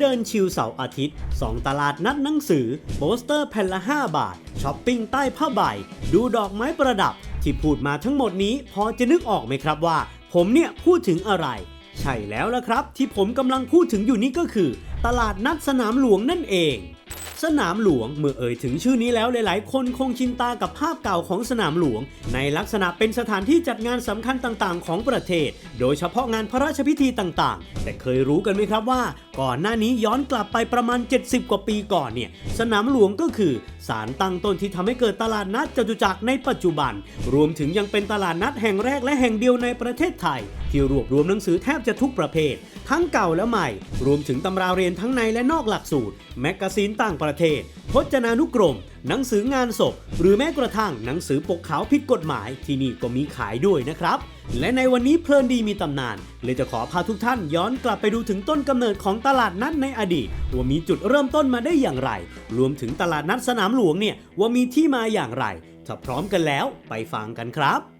เดินชิลเสาร์อาทิตย์ 2 ตลาดนัดหนังสือ โปสเตอร์แผ่นละ 5 บาท ช้อปปิ้งใต้ผ้าใบ ดูดอกไม้ประดับ ที่พูดมาทั้งหมดนี้พอจะนึกออกไหมครับว่า ผมเนี่ยพูดถึงอะไร ใช่แล้วละครับ ที่ผมกำลังพูดถึงอยู่นี้ก็คือ ตลาดนัดสนามหลวงนั่นเอง สนามหลวงเมื่อเอ่ยถึงชื่อนี้แล้วหลายๆ คนคงชินตากับภาพเก่าของสนามหลวง ในลักษณะเป็นสถานที่จัดงานสำคัญต่างๆ ของประเทศ โดยเฉพาะงานพระราชพิธีต่างๆ แต่เคยรู้กันไหมครับว่า ก่อนหน้านี้ย้อนกลับไปประมาณ 70 กว่าปีก่อนเนี่ยสนามหลวงก็คือสารตั้งต้นที่ทำให้เกิดตลาดนัดจตุจักรในปัจจุบัน รวมถึงยังเป็นตลาดนัดแห่งแรกและแห่งเดียวในประเทศไทย ที่รวบรวมหนังสือแทบจะทุกประเภท ทั้งเก่าและใหม่ รวมถึงตำราเรียนทั้งในและนอกหลักสูตร แมกกาซีนต่างประเทศ พจนานุกรม หนังสืองานศพ หรือแม้กระทั่งหนังสือปกขาวผิดกฎหมายที่นี่ก็มีขายด้วยนะครับ และในวันนี้เพลินดีมีตำนาน เลยจะขอพาทุกท่านย้อนกลับไปดูถึงต้นกำเนิดของตลาดนัดในอดีต ว่ามีจุดเริ่มต้นมาได้อย่างไร รวมถึงตลาดนัดสนามหลวงเนี่ยว่ามีที่มาอย่างไร ถ้าพร้อมกันแล้วไปฟังกันครับ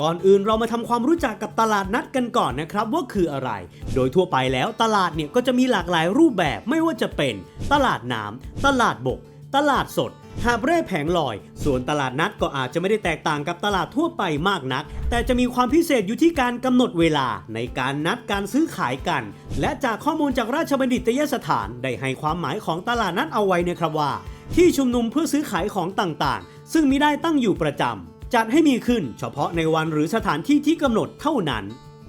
ก่อนอื่นเรามาทำความรู้จักกับตลาดนัดกันก่อนนะครับว่าคืออะไร โดยทั่วไปแล้วตลาดเนี่ยก็จะมีหลากหลายรูปแบบไม่ว่าจะเป็น ตลาดน้ำตลาดบก ตลาดสดหาบเร่แผงลอย ส่วนตลาดนัดก็อาจจะไม่ได้แตกต่างกับตลาดทั่วไปมากนัก แต่จะมีความพิเศษอยู่ที่การกำหนดเวลาในการนัดการซื้อขายกัน และจากข้อมูลจากราชบัณฑิตยสถานได้ให้ความหมายของตลาดนัดเอาไว้นะครับว่า ที่ชุมนุมเพื่อซื้อขายของต่างๆ ซึ่งมิได้ตั้งอยู่ประจำ จัดให้มีขึ้นเฉพาะในวันหรือสถานที่ที่กำหนดเท่านั้น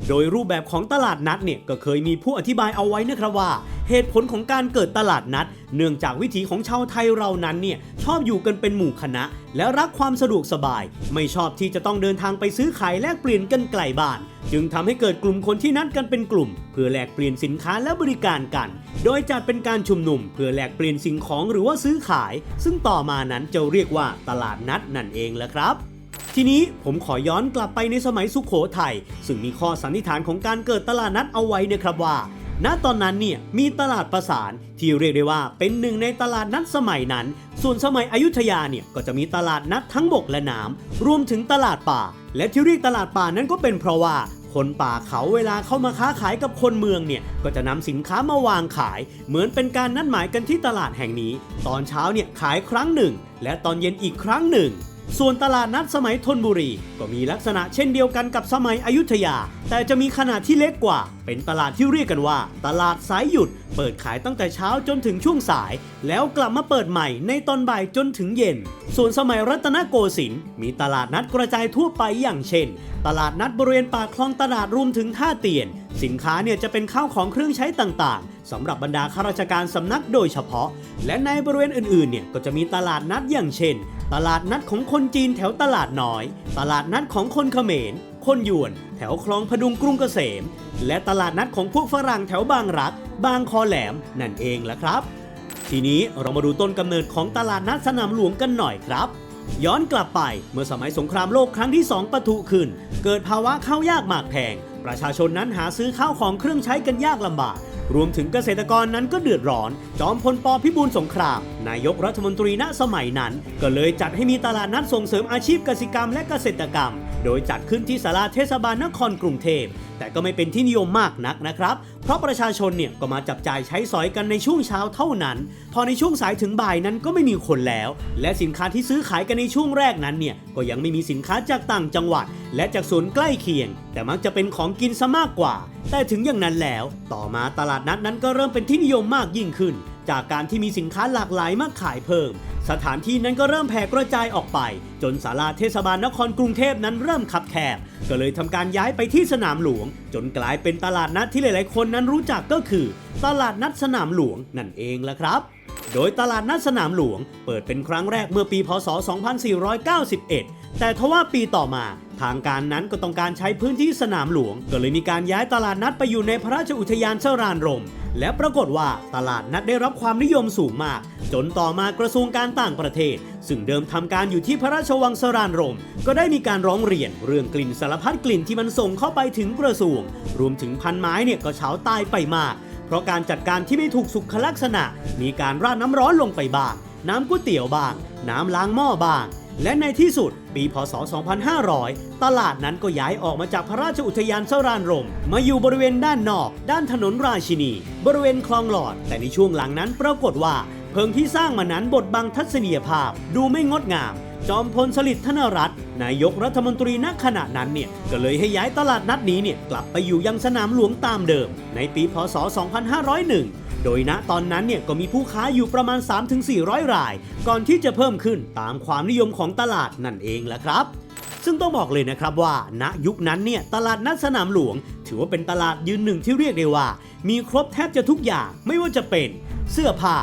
โดยรูปแบบของตลาดนัดเนี่ยก็เคยมีผู้อธิบายเอาไว้นะครับว่า เหตุผลของการเกิดตลาดนัด เนื่องจากวิถีของชาวไทยเรานั้นเนี่ยชอบอยู่กันเป็นหมู่คณะ และรักความสะดวกสบาย ไม่ชอบที่จะต้องเดินทางไปซื้อขายแลกเปลี่ยนกันไกลบ้าน จึงทำให้เกิดกลุ่มคนที่นัดกันเป็นกลุ่ม เพื่อแลกเปลี่ยนสินค้าและบริการกัน โดยจัดเป็นการชุมนุม เพื่อแลกเปลี่ยนสิ่งของหรือว่าซื้อขาย ซึ่งต่อมานั้นจะเรียกว่าตลาดนัดนั่นเองแหละครับ ทีนี้ผมขอย้อนกลับไปในสมัยสุขโขทัยซึ่งมีข้อสันนิษฐานของการเกิดตลาดนัดเอาไว้นะครับว่า ณตอนนั้นเนี่ยมีตลาดประสานที่เรียกได้ว่าเป็นหนึ่งในตลาดนัดสมัยนั้น ส่วนสมัยอยุธยาเนี่ยก็จะมีตลาดนัดทั้งบกและน้ำรวมถึงตลาดป่า และที่เรียกตลาดป่านั้นก็เป็นเพราะว่าคนป่าเขาเวลาเข้ามาค้าขายกับคนเมืองเนี่ย ก็จะนำสินค้ามาวางขาย เหมือนเป็นการนัดหมายกันที่ตลาดแห่งนี้ ตอนเช้าเนี่ยขายครั้งหนึ่ง และตอนเย็นอีกครั้งหนึ่ง ส่วนตลาดนัดสมัยธนบุรี ก็มีลักษณะเช่นเดียวกันกับสมัยอยุธยา แต่จะมีขนาดที่เล็กกว่า เป็นตลาดที่เรียกกันว่า ตลาดสายหยุด เปิดขายตั้งแต่เช้าจนถึงช่วงสาย แล้วกลับมาเปิดใหม่ในตอนบ่ายจนถึงเย็น ส่วนสมัยรัตนโกสินทร์มีตลาดนัดกระจายทั่วไปอย่างเช่น ตลาดนัดบริเวณปากคลองตลาดรวมถึงท่าเตียน สินค้าเนี่ยจะเป็นข้าวของเครื่องใช้ต่างๆ สำหรับบรรดาข้าราชการสำนักโดยเฉพาะ และในบริเวณอื่นๆเนี่ยก็จะมีตลาดนัดอย่างเช่น ตลาดนัดของคนจีนแถวตลาดน้อย ตลาดนัดของคนเขมร คนยวน แถวคลองพดุงกรุงเกษม และตลาดนัดของพวกฝรั่งแถวบางรัก บางคอแหลมนั่นเองละครับ ทีนี้เรามาดูต้นกำเนิดของตลาดนัดสนามหลวงกันหน่อยครับย้อนกลับไปเมื่อสมัยสงครามโลกครั้งที่ 2ปะทุขึ้น เกิดภาวะข้าวยากหมากแพง ประชาชนนั้นหาซื้อข้าวของเครื่องใช้กันยากลำบาก รวมถึงเกษตรกรนั้นก็เดือดร้อน จอมพลปพิบูลสงคราม นายกรัฐมนตรีณสมัยนั้น ก็เลยจัดให้มีตลาดนัดส่งเสริมอาชีพเกษตรกรรมและเกษตรกรรม โดยจัดขึ้นที่ศาลาเทศบาลนครกรุงเทพแต่ก็ไม่เป็นที่นิยมมากนักนะครับ เพราะประชาชนเนี่ยก็มาจับจ่ายใช้สอยกันในช่วงเช้าเท่านั้น พอในช่วงสายถึงบ่ายนั้นก็ไม่มีคนแล้ว และสินค้าที่ซื้อขายกันในช่วงแรกนั้นเนี่ยก็ยังไม่มีสินค้าจากต่างจังหวัด และจากศูนใกล้เคียง แต่มักจะเป็นของกินซะมากกว่า แต่ถึงอย่างนั้นแล้ว ต่อมาตลาดนัดนั้นก็เริ่มเป็นที่นิยมมากยิ่งขึ้น จากการที่มีสินค้าหลากหลายมากขายเพิ่ม สถานที่นั้นก็เริ่มแผ่กระจายออกไป จนศาลาเทศบาลนครกรุงเทพนั้นเริ่มขับแคบ ก็เลยทำการย้ายไปที่สนามหลวง จนกลายเป็นตลาดนัดที่หลาย ๆ คนนั้นรู้จักก็คือ ตลาดนัดสนามหลวงนั่นเองละครับโดยตลาดนัดสนามหลวง เปิดเป็นครั้งแรกเมื่อปี พศ 2491 แต่ทว่าปีต่อมาทางการนั้นก็ต้องการใช้พื้นที่สนามหลวง ก็เลยมีการย้ายตลาดนัดไปอยู่ในพระราชอุทยานสรานรม และปรากฏว่าตลาดนัดได้รับความนิยมสูงมาก จนต่อมากระทรวงการต่างประเทศ ซึ่งเดิมทำการอยู่ที่พระราชวังสรานรม ก็ได้มีการร้องเรียนเรื่องกลิ่นสารพัดกลิ่นที่มันส่งเข้าไปถึงกระทรวง รวมถึงพันไม้เนี่ยก็เฉาตายไปมาก เพราะการจัดการที่ไม่ถูกสุขลักษณะ มีการราดน้ำร้อนลงไปบ้าง น้ำก๋วยเตี๋ยวบ้าง น้ำล้างหม้อบ้าง และในที่สุด ปีพศ 2500 ตลาดนั้นก็ย้ายออกมาจากพระราชอุทยานสรานรม มาอยู่บริเวณด้านนอก ด้านถนนราชินี บริเวณคลองหลอด แต่ในช่วงหลังนั้นปรากฏว่า เพิงที่สร้างมานั้นบทบังทัศนียภาพ ดูไม่งดงาม จอมพลสฤษดิ์ธนรัตน์นายกรัฐมนตรีณขณะนั้นเนี่ยก็เลยให้ย้ายตลาดนัดนี้เนี่ยกลับไปอยู่ยังสนามหลวงตามเดิม ในปีพศ 2501 โดยณตอนนั้นเนี่ยก็มีผู้ค้าอยู่ประมาณ 3-400 ราย ก่อนที่จะเพิ่มขึ้นตามความนิยมของตลาดนั่นเองแหละครับ ซึ่งต้องบอกเลยนะครับว่า ณยุคนั้นเนี่ยตลาดนัดสนามหลวง ถือว่าเป็นตลาดยืนหนึ่งที่เรียกได้ว่า มีครบแทบจะทุกอย่างไม่ว่าจะเป็น เสื้อผ้า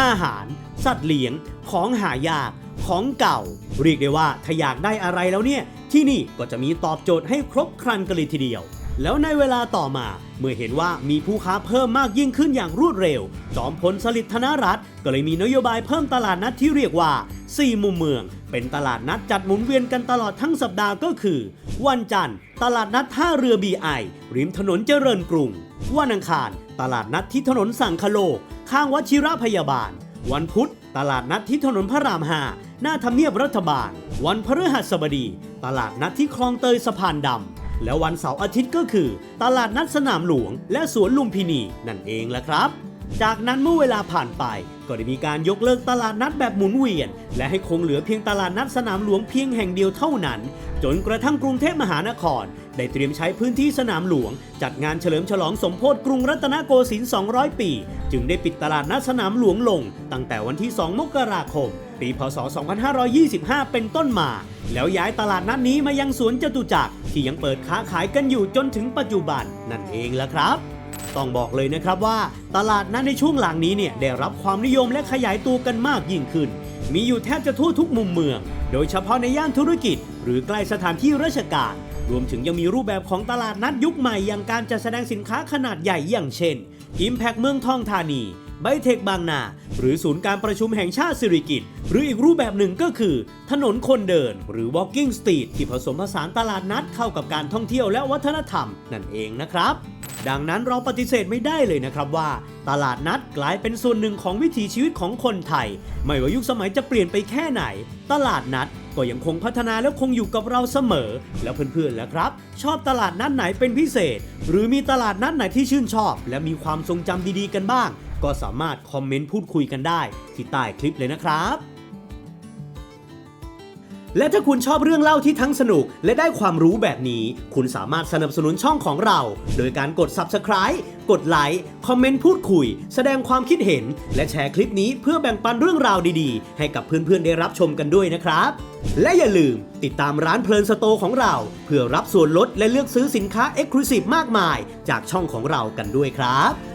อาหาร สัตว์เลี้ยง ของหายากของเก่า เรียกได้ว่าถ้าอยากได้อะไรแล้วเนี่ยที่นี่ก็จะมีตอบโจทย์ให้ครบครันกันเลยทีเดียว แล้วในเวลาต่อมา เมื่อเห็นว่ามีผู้ค้าเพิ่มมากยิ่งขึ้นอย่างรวดเร็ว จอมพลสฤษดิ์ธนรัตน์ก็เลยมีนโยบายเพิ่มตลาดนัดที่เรียกว่า 4 มุมเมือง เป็นตลาดนัดจัดหมุนเวียนกันตลอดทั้งสัปดาห์ก็คือ วันจันทร์ ตลาดนัดท่าเรือบีไอริมถนนเจริญกรุง วันอังคาร ตลาดนัดที่ถนนสังคโลก ข้างวัชิระพยาบาล วันพุธ ตลาดนัดที่ถนนพระรามห้าหน้าทำเนียบรัฐบาล วันพฤหัสบดี ตลาดนัดที่คลองเตยสะพานดำ และวันเสาร์อาทิตย์ก็คือ ตลาดนัดสนามหลวง และสวนลุมพินีนั่นเองแหละครับ จากนั้นเมื่อเวลาผ่านไป ก็ได้มีการยกเลิกตลาดนัดแบบหมุนเวียน และให้คงเหลือเพียงตลาดนัดสนามหลวงเพียงแห่งเดียวเท่านั้น จนกระทั่งกรุงเทพมหานคร ได้เตรียมใช้พื้นที่สนามหลวง จัดงานเฉลิมฉลองสมโพธิกรุงรัตนโกสินทร์ 200 ปี จึงได้ปิดตลาดนัดสนามหลวงลง ตั้งแต่วันที่ 2 มกราคม ปีพศ 2525 เป็นต้นมา แล้วย้ายตลาดนัดนี้มายังสวนจตุจักรที่ยังเปิดค้าขายกันอยู่จนถึงปัจจุบันนั่นเองละครับ ต้องบอกเลยนะครับว่า ตลาดนั้นในช่วงหลังนี้เนี่ยได้รับความนิยมและขยายตัวกันมากยิ่งขึ้น มีอยู่แทบจะทั่วทุกมุมเมือง โดยเฉพาะในย่านธุรกิจ หรือใกล้สถานที่ราชการรวมถึงยังมีรูปแบบของตลาดนัดยุคใหม่อย่างการจัดแสดงสินค้าขนาดใหญ่อย่างเช่น Impact เมืองทองธานี ไบเทคบางนา หรือศูนย์การประชุมแห่งชาติสิริกิติ์หรืออีกรูปแบบหนึ่งก็คือ ถนนคนเดิน หรือ Walking Street ที่ผสมผสานตลาดนัดเข้ากับการท่องเที่ยวและวัฒนธรรมนั่นเองนะครับดังนั้นเราปฏิเสธไม่ได้เลยนะครับว่า ตลาดนัดกลายเป็นส่วนหนึ่งของวิถีชีวิตของคนไทย ไม่ว่ายุคสมัยจะเปลี่ยนไปแค่ไหน ตลาดนัดก็ยังคงพัฒนาและคงอยู่กับเราเสมอ แล้วเพื่อนๆแล่ะครับ ชอบตลาดนัดไหนเป็นพิเศษ หรือมีตลาดนัดไหนที่ชื่นชอบ และมีความทรงจำดีๆกันบ้าง ก็สามารถคอมเมนต์พูดคุยกันได้ ที่ใต้คลิปเลยนะครับ และถ้าคุณชอบเรื่องเล่าที่ทั้งสนุก และได้ความรู้แบบนี้ คุณสามารถสนับสนุนช่องของเรา โดยการกด Subscribe กดไลค์คอมเมนต์พูดคุย แสดงความคิดเห็น และแชร์คลิปนี้เพื่อแบ่งปันเรื่องราวดีๆ ให้กับเพื่อนๆได้รับชมกันด้วยนะครับ และอย่าลืมติดตามร้านเพลินสโตของเรา เพื่อรับส่วนลดและเลือกซื้อสินค้า e x c l u s i v e มากมาย จากช่องของเรากันด้วยครับ